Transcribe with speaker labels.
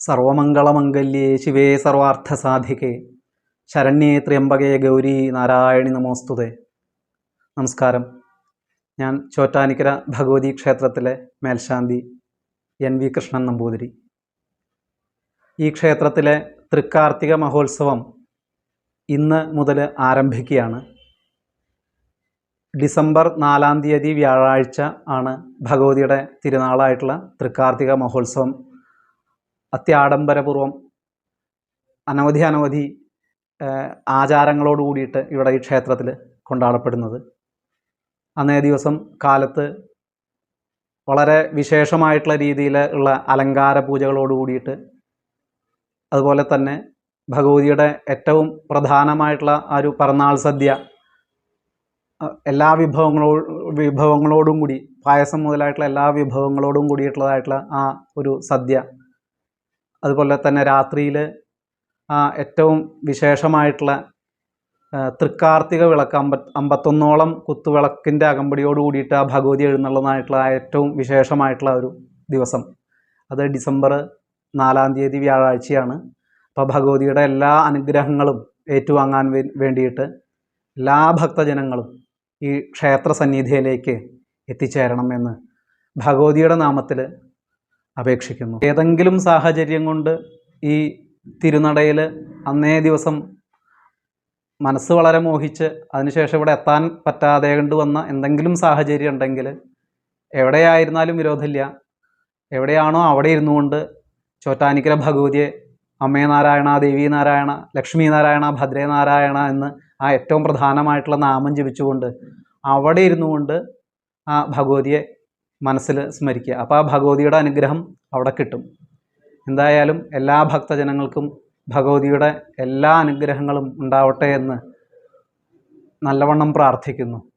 Speaker 1: സർവമംഗളമംഗല്യേ ശിവേ സർവാർത്ഥസാധികേ. ശരണ്യേ ത്ര്യംബകേ ഗൗരി നാരായണി നമോസ്തുതേ. നമസ്കാരം. ഞാൻ ചോറ്റാനിക്കര ഭഗവതി ക്ഷേത്രത്തിലെ മേൽശാന്തി എൻ വി കൃഷ്ണൻ നമ്പൂതിരി. ഈ ക്ഷേത്രത്തിലെ തൃക്കാർത്തിക മഹോത്സവം ഇന്ന് മുതൽ ആരംഭിക്കുകയാണ്. ഡിസംബർ നാലാം തീയതി വ്യാഴാഴ്ച ആണ് ഭഗവതിയുടെ തിരുനാളായിട്ടുള്ള തൃക്കാർത്തിക മഹോത്സവം അത്യാഡംബരപൂർവം അനവധി അനവധി ആചാരങ്ങളോട് കൂടിയിട്ട് ഇവിടെ ഈ ക്ഷേത്രത്തിൽ കൊണ്ടാടപ്പെടുന്നത്. അന്നേ ദിവസം കാലത്ത് വളരെ വിശേഷമായിട്ടുള്ള രീതിയിൽ ഉള്ള അലങ്കാര പൂജകളോട് കൂടിയിട്ട് അതുപോലെ തന്നെ ഭഗവതിയുടെ ഏറ്റവും പ്രധാനമായിട്ടുള്ള ആ ഒരു പിറന്നാൾ സദ്യ എല്ലാ വിഭവങ്ങളോ വിഭവങ്ങളോടും കൂടി പായസം മുതലായിട്ടുള്ള എല്ലാ വിഭവങ്ങളോടും കൂടിയിട്ടുള്ളതായിട്ടുള്ള ആ ഒരു സദ്യ അതുപോലെ തന്നെ രാത്രിയിൽ ഏറ്റവും വിശേഷമായിട്ടുള്ള തൃക്കാർത്തിക വിളക്ക് അമ്പ അമ്പത്തൊന്നോളം കുത്തുവിളക്കിന്റെ അകമ്പടിയോട് കൂടിയിട്ട് ആ ഭഗവതി എഴുന്നള്ളതായിട്ടുള്ള ഏറ്റവും വിശേഷമായിട്ടുള്ള ഒരു ദിവസം. അത് ഡിസംബർ നാലാം തീയതി വ്യാഴാഴ്ചയാണ്. അപ്പോൾ ഭഗവതിയുടെ എല്ലാ അനുഗ്രഹങ്ങളും ഏറ്റുവാങ്ങാൻ വേണ്ടിയിട്ട് എല്ലാ ഭക്തജനങ്ങളും ഈ ക്ഷേത്ര സന്നിധിയിലേക്ക് എത്തിച്ചേരണം എന്ന് ഭഗവതിയുടെ നാമത്തിൽ അപേക്ഷിക്കുന്നു. ഏതെങ്കിലും സാഹചര്യം കൊണ്ട് ഈ തിരുനടയിൽ അന്നേ ദിവസം മനസ്സ് വളരെ മോഹിച്ച് അതിനുശേഷം ഇവിടെ എത്താൻ പറ്റാതെ കൊണ്ടുവന്ന എന്തെങ്കിലും സാഹചര്യം ഉണ്ടെങ്കിൽ എവിടെയായിരുന്നാലും വിരോധമില്ല. എവിടെയാണോ അവിടെ ഇരുന്നു കൊണ്ട് ചോറ്റാനിക്കര ഭഗവതിയെ അമ്മേ നാരായണ ദേവി നാരായണ ലക്ഷ്മി നാരായണ ഭദ്രേ നാരായണ എന്ന് ആ ഏറ്റവും പ്രധാനമായിട്ടുള്ള നാമം ജപിച്ചുകൊണ്ട് അവിടെ ഇരുന്നു കൊണ്ട് ആ ഭഗവതിയെ മനസ്സിൽ സ്മരിക്കുക. അപ്പോൾ ആ ഭഗവതിയുടെ അനുഗ്രഹം അവിടെ കിട്ടും. എന്തായാലും എല്ലാ ഭക്തജനങ്ങൾക്കും ഭഗവതിയുടെ എല്ലാ അനുഗ്രഹങ്ങളും ഉണ്ടാവട്ടെ എന്ന് നല്ലവണ്ണം പ്രാർത്ഥിക്കുന്നു.